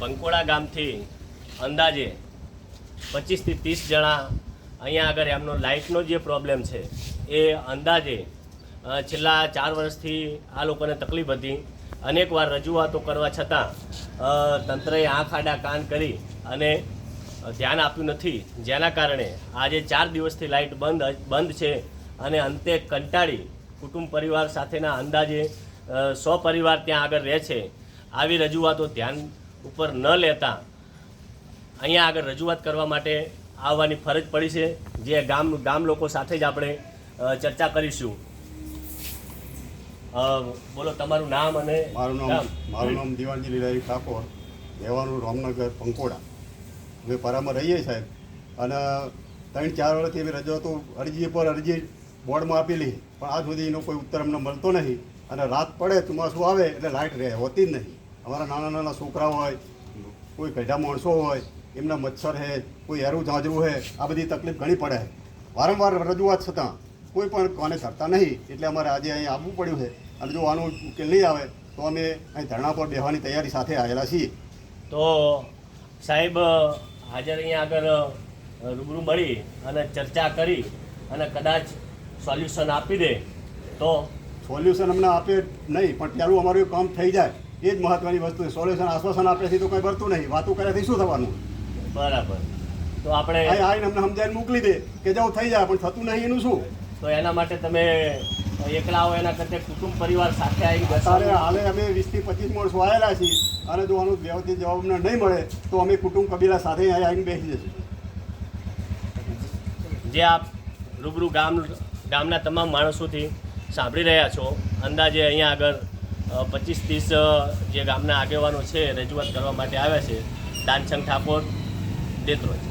ભંકોળા ગામથી અંદાજે પચીસથી ત્રીસ જણા અહીંયા આગળ એમનો લાઇટનો જે પ્રોબ્લેમ છે, એ અંદાજે છેલ્લા ચાર વર્ષથી આ લોકોને તકલીફ હતી. અનેકવાર રજૂઆતો કરવા છતાં તંત્રએ આંખ, આડા, કાન કરી અને ધ્યાન આપ્યું નથી. જેના કારણે આજે ચાર દિવસથી લાઇટ બંધ બંધ છે અને અંતે કંટાળી કુટુંબ પરિવાર સાથેના અંદાજે સો પરિવાર ત્યાં આગળ રહે છે. આવી રજૂઆતો ધ્યાન ઉપર ન લેતા અહીંયા આગળ રજૂઆત કરવા માટે આવવાની ફરજ પડી છે. જે ગામ ગામ લોકો સાથે જ આપણે ચર્ચા કરીશું. બોલો તમારું નામ અને મારું નામ મારું નામ દિવાનજી લીલાજી ઠાકોર. રહેવાનું રામનગર પંકોડા. અમે પરામાં રહીએ સાહેબ. અને ત્રણ ચાર વર્ષથી અમે રજૂઆતો અરજી પર અરજી બોર્ડમાં આપેલી. પણ આજ સુધી એનો કોઈ ઉત્તર અમને મળતો નહીં. અને રાત પડે ચોમાસું આવે એટલે લાઇટ રહે હોતી જ નહીં. અમારા નાના નાના છોકરા હોય કોઈ ગઢા માણસો હોય એમના મચ્છર છે કોઈ એરું ઝાંઝરું છે આ બધી તકલીફ ઘણી પડે વારંવાર રજૂઆત છતાં કોઈ પણ કોને કરતા નહીં એટલે અમારે આજે અહીં આવવું પડ્યું છે. અને જો આનો ઉકેલ નહીં આવે તો અમે અહીં ધરણા પર બેહવાની તૈયારી સાથે આવેલા છીએ. તો સાહેબ હાજર અહીંયા આગળ રૂબરૂ મળી અને ચર્ચા કરી અને કદાચ સોલ્યુશન આપી દે તો? સોલ્યુશન અમને આપે નહીં પણ પહેલું અમારું કામ થઈ જાય. એ જ મહત્વની વસ્તુ છે. સોલ્યુશન આશ્વાસન આપેથી તો કંઈ ભરતું નહીં. વાતો કર્યાથી શું થવાનું? બરાબર. તો આપણે આવીને અમને સમજાવીને મોકલી દે કે જવું થઈ જાય પણ થતું નહીં એનું શું? તો એના માટે તમે એકલા હોય એના કરતાં કુટુંબ પરિવાર સાથે આવી અત્યારે હાલે અમે વીસથી પચીસ માણસો આવેલા છીએ અને જો આનું વ્યવસ્થિત જવાબ નહીં મળે તો અમે કુટુંબ કબીલા સાથે અહીં આવીને બેસી જશું. જે આપ રૂબરૂ ગામ ગામના તમામ માણસોથી સાંભળી રહ્યા છો અંદાજે અહીંયા આગળ પચીસ ત્રીસ જે ગામના આગેવાનો છે રજૂઆત કરવા માટે આવ્યા છે. દાનસંગ ઠાકોર દેત્રોજ.